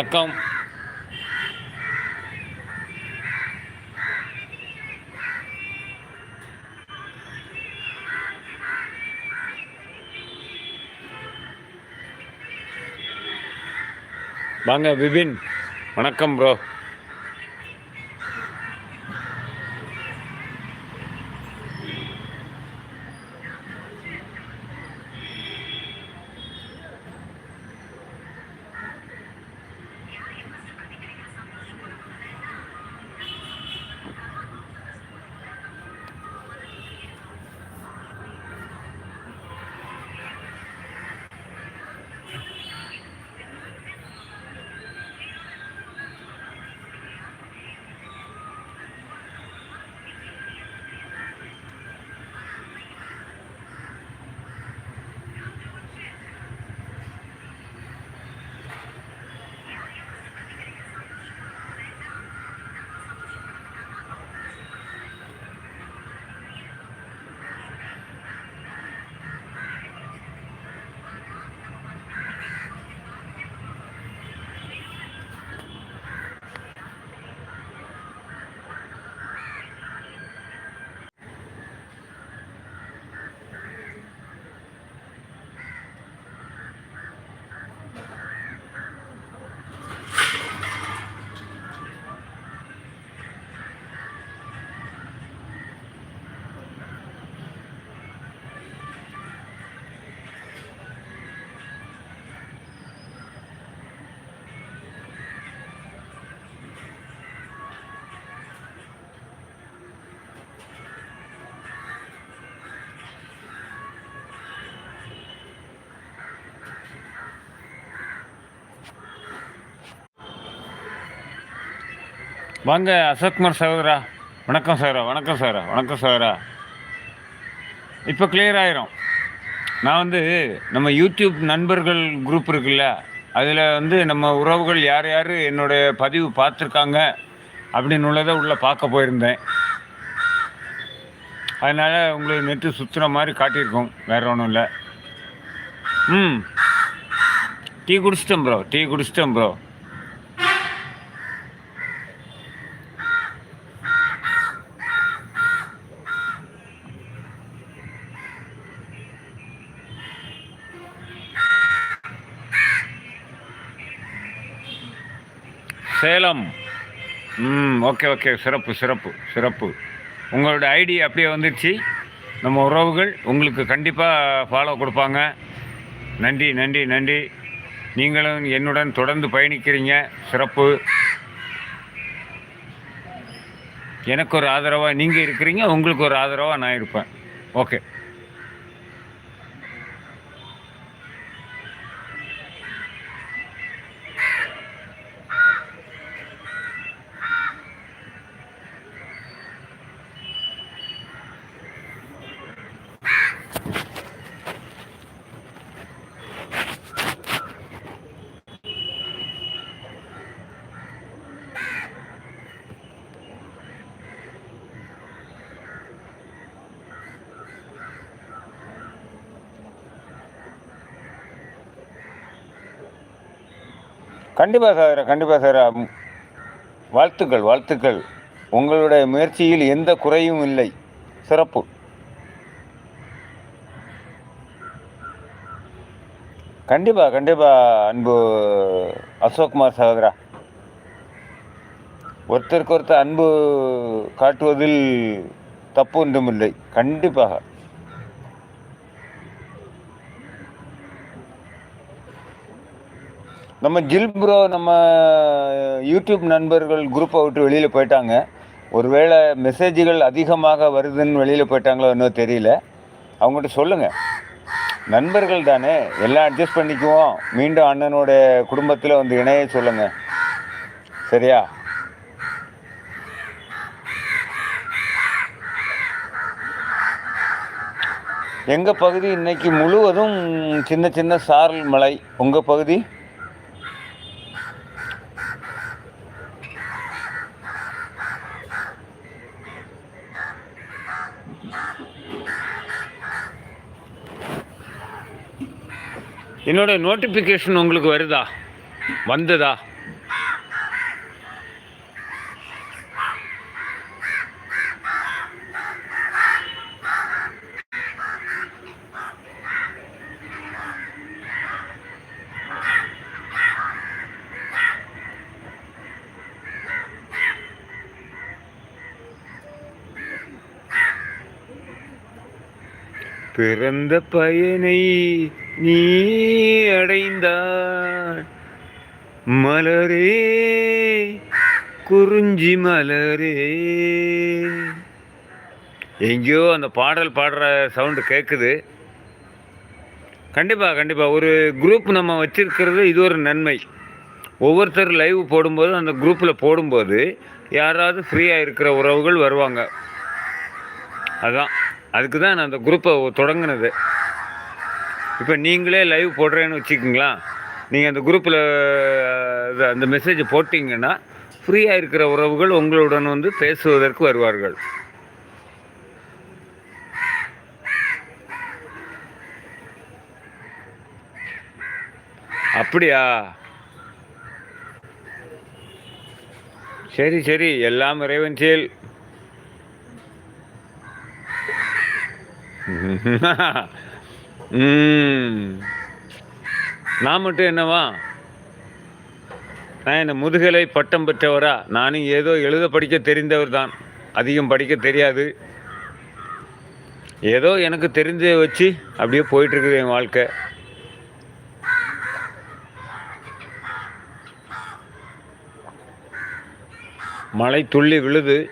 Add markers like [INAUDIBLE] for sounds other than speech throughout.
வணக்கம். வாங்க விபின். வணக்கம் ப்ரோ வாங்க அசோக்குமார் சகோதரா. வணக்கம் சாரா வணக்கம் சாரா வணக்கம் சாரா இப்போ கிளியர் ஆயிரும். நான் வந்து நம்ம யூடியூப் நண்பர்கள் குரூப் இருக்குல்ல அதில் வந்து நம்ம உறவுகள் யார் யார் என்னுடைய பதிவு பார்த்துருக்காங்க அப்படின்னு உள்ளதை உள்ளே பார்க்க போயிருந்தேன். அதனால் உங்களுக்கு நெட்டு சுற்றுற மாதிரி காட்டியிருக்கோம் வேறு ஒன்றும் இல்லை. ம். டீ குடிச்சிட்டேன் ப்ரோ டீ குடிச்சிட்டேன் ப்ரோ சேலம். ம் ஓகே ஓகே. சிறப்பு சிறப்பு சிறப்பு. உங்களோட ஐடி அப்படியே வந்துடுச்சு நம்ம உறவுகள் உங்களுக்கு கண்டிப்பாக ஃபாலோ கொடுப்பாங்க. நன்றி நன்றி நன்றி. நீங்களும் என்னுடன் தொடர்ந்து பயணிக்கிறீங்க. சிறப்பு. எனக்கு ஒரு ஆதரவாக நீங்கள் இருக்கிறீங்க உங்களுக்கு ஒரு ஆதரவாக நான் இருப்பேன். ஓகே. கண்டிப்பாக சார் கண்டிப்பாக சார். வாழ்த்துக்கள் வாழ்த்துக்கள். உங்களுடைய முயற்சியில் எந்த குறையும் இல்லை. சிறப்பு. கண்டிப்பாக கண்டிப்பாக அன்பு அசோக்குமார் சகோதரா. ஒருத்தருக்கு ஒருத்தர் அன்பு காட்டுவதில் தப்பு ஒன்றுமில்லை. கண்டிப்பாக நம்ம ஜில் ப்ரோ நம்ம யூடியூப் நண்பர்கள் குரூப்பை விட்டு வெளியில் போயிட்டாங்க. ஒருவேளை மெசேஜ்கள் அதிகமாக வருதுன்னு வெளியில் போயிட்டாங்களோ இன்னும் தெரியல. அவங்ககிட்ட சொல்லுங்கள் நண்பர்கள் தானே. எல்லாம் அட்ஜஸ்ட் பண்ணிக்குவோம். மீண்டும் அண்ணனோட குடும்பத்தில் வந்து இணைய சொல்லுங்கள் சரியா? எங்கள் பகுதி இன்னைக்கு முழுவதும் சின்ன சின்ன சாரல் மலை. உங்கள் பகுதி? என்னோட நோட்டிஃபிகேஷன் உங்களுக்கு வருதா? வந்ததா? பிறந்த பயனை நீ அடைந்தாய். மலரே குறிஞ்சி மலரே. எங்கேயோ அந்த பாடல் பாடுற சவுண்டு கேட்குது கண்டிப்பாக கண்டிப்பாக ஒரு குரூப் நம்ம வச்சிருக்கிறது இது ஒரு நன்மை. ஒவ்வொருத்தர் லைவ் போடும்போது அந்த குரூப்பில் போடும்போது யாராவது ஃப்ரீயாக இருக்கிற உறவுகள் வருவாங்க. அதுதான் அதுக்கு தான் நான் அந்த குரூப்பை தொடங்கினது. இப்போ நீங்களே லைவ் போடுறேன்னு வச்சுக்கிங்களா? நீங்கள் அந்த குரூப்பில் அந்த மெசேஜ் போட்டிங்கன்னா ஃப்ரீயாக இருக்கிற உறவுகள் உங்களுடன் வந்து பேசுவதற்கு வருவார்கள். அப்படியா? சரி சரி. எல்லாம் இறைவன் செயல். [LAUGHS] நான் மட்டும் என்னவா? நான் என்ன முதுகலை பட்டம் பெற்றவரா? நானும் ஏதோ எழுத படிக்க தெரிந்தவர் தான். அதிகம் படிக்க தெரியாது. ஏதோ எனக்கு தெரிஞ்சதை வச்சு அப்படியே போயிட்டுருக்குது என் வாழ்க்கை. மழை துள்ளி விழுது.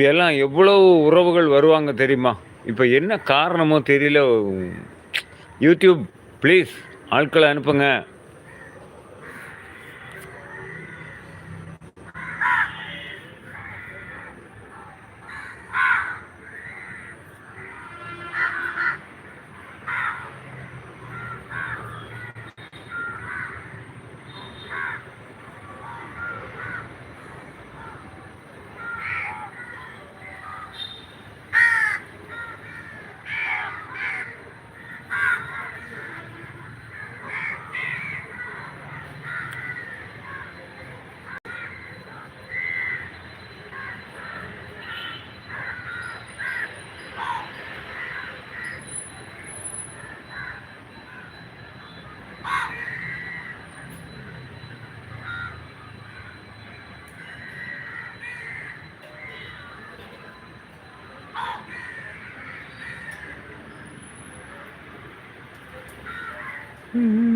முந்தையெல்லாம் எவ்வளவு உறவுகள் வருவாங்க தெரியுமா இப்போ என்ன காரணமோ தெரியல யூடியூப் ப்ளீஸ் ஆட்களை அனுப்புங்க Mm-hmm.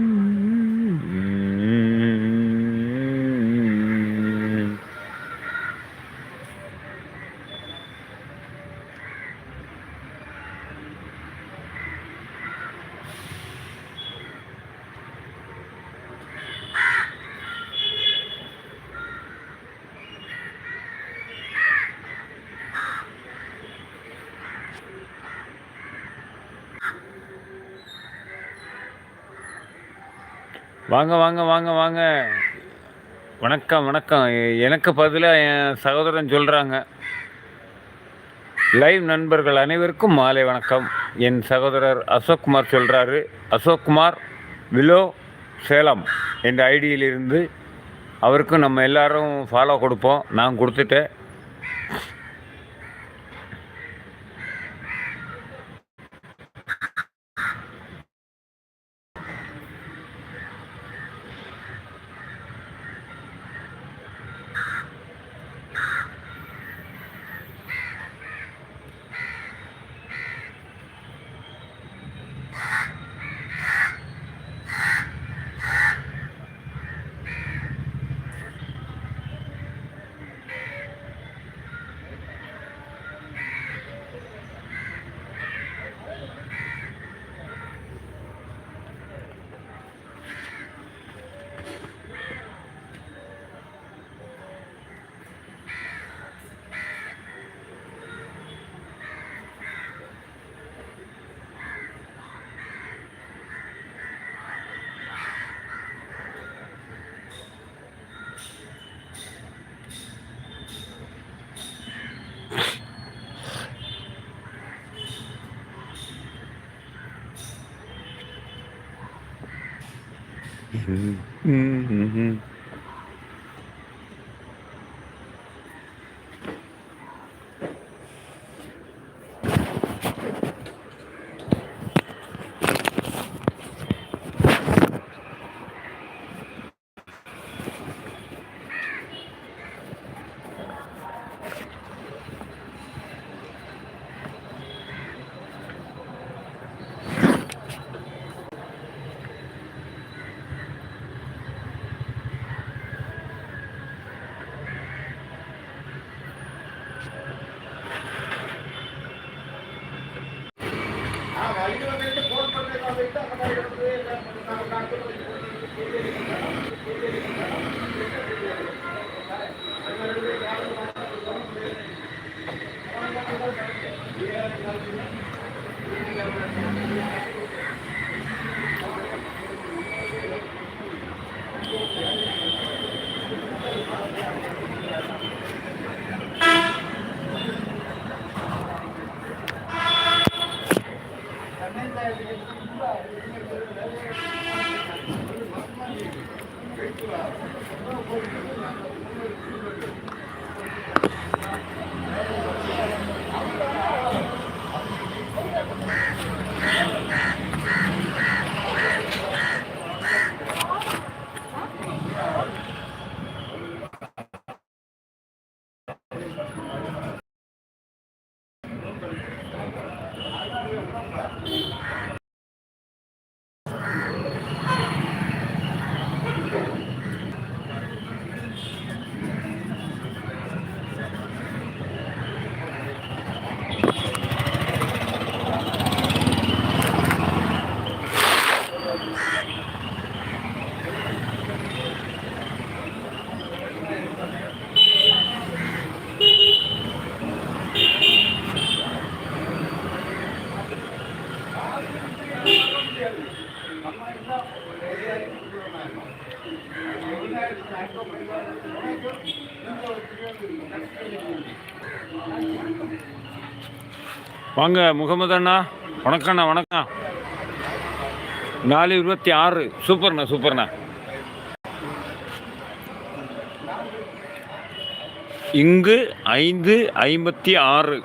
வாங்க வாங்க வாங்க வாங்க. வணக்கம் வணக்கம். எனக்கு பதிலாக என் சகோதரன் சொல்கிறாங்க லைவ் நண்பர்கள் அனைவருக்கும் மாலை வணக்கம். என் சகோதரர் அசோக்குமார் சொல்கிறாரு அசோக்குமார் விலோ சேலம் என்ற ஐடியிலிருந்து அவருக்கும் நம்ம எல்லாரும் ஃபாலோ கொடுப்போம். நான் கொடுத்துட்டேன். 嗯。嗯。嗯嗯 வாங்க முகமது அண்ணா. வணக்கம்ண்ணா வணக்கம் நாலு இருபத்தி ஆறு. சூப்பர்ண்ணா சூப்பர்ண்ணா இங்கு ஐந்து ஐம்பத்தி ஆறு.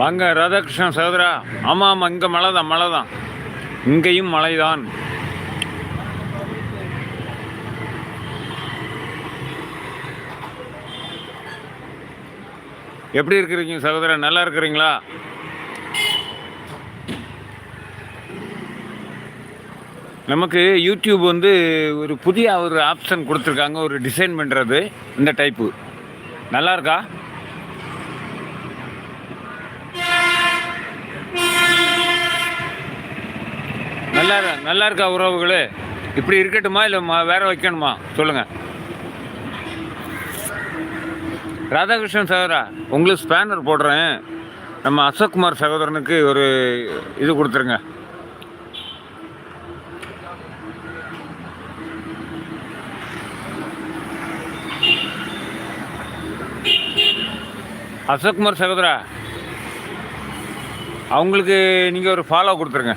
வாங்க ராதாகிருஷ்ணன் சகோதரா. ஆமாம் ஆமாம் இங்கே மழை தான் மழை தான் இங்கேயும் மழை தான் எப்படி இருக்கிறீங்க சகோதரா? நல்லா இருக்கிறீங்களா? நமக்கு யூடியூப் வந்து ஒரு புதிய ஒரு ஆப்ஷன் கொடுத்துருக்காங்க. ஒரு டிசைன் பண்ணுறது இந்த டைப்பு நல்லா நல்லா நல்லா இருக்கா உறவுகளே? இப்படி இருக்கட்டுமா இல்லை வேற வைக்கணுமா? சொல்லுங்க. ராதாகிருஷ்ணன் சகோதரா உங்களுக்கு ஸ்பேனர் போடுறேன். நம்ம அசோக்குமார் சகோதரனுக்கு ஒரு இது கொடுத்துருங்க. அசோக்குமார் சகோதரா அவங்களுக்கு நீங்கள் ஒரு ஃபாலோ கொடுத்துருங்க.